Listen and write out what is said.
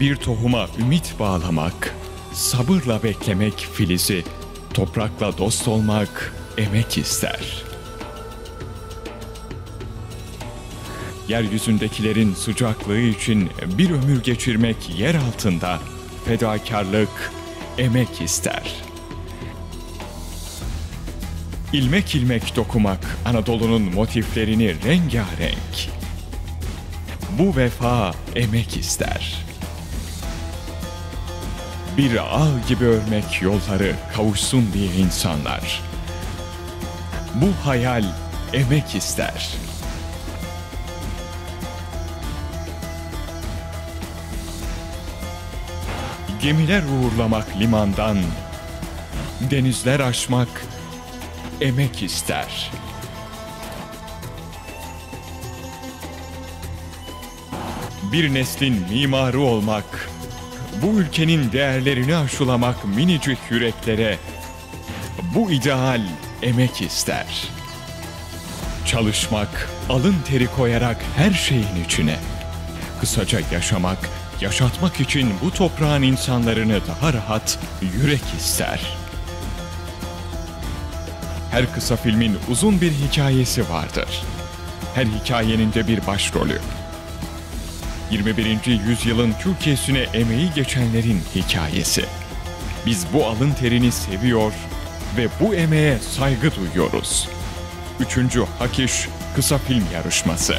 Bir tohuma ümit bağlamak, sabırla beklemek filizi, toprakla dost olmak emek ister. Yeryüzündekilerin sıcaklığı için bir ömür geçirmek yer altında, fedakarlık, emek ister. İlmek ilmek dokumak Anadolu'nun motiflerini rengarenk. Bu vefa emek ister. Bir ağ gibi örmek yolları kavuşsun diye insanlar. Bu hayal emek ister. Gemiler uğurlamak limandan, denizler aşmak emek ister. Bir neslin mimarı olmak, bu ülkenin değerlerini aşılamak minicik yüreklere, bu ideal emek ister. Çalışmak, alın teri koyarak her şeyin içine. Kısaca yaşamak, yaşatmak için bu toprağın insanlarını daha rahat yürek ister. Her kısa filmin uzun bir hikayesi vardır. Her hikayenin de bir başrolü. 21. yüzyılın Türkiye'sine emeği geçenlerin hikayesi. Biz bu alın terini seviyor ve bu emeğe saygı duyuyoruz. 3. Hakiş Kısa Film Yarışması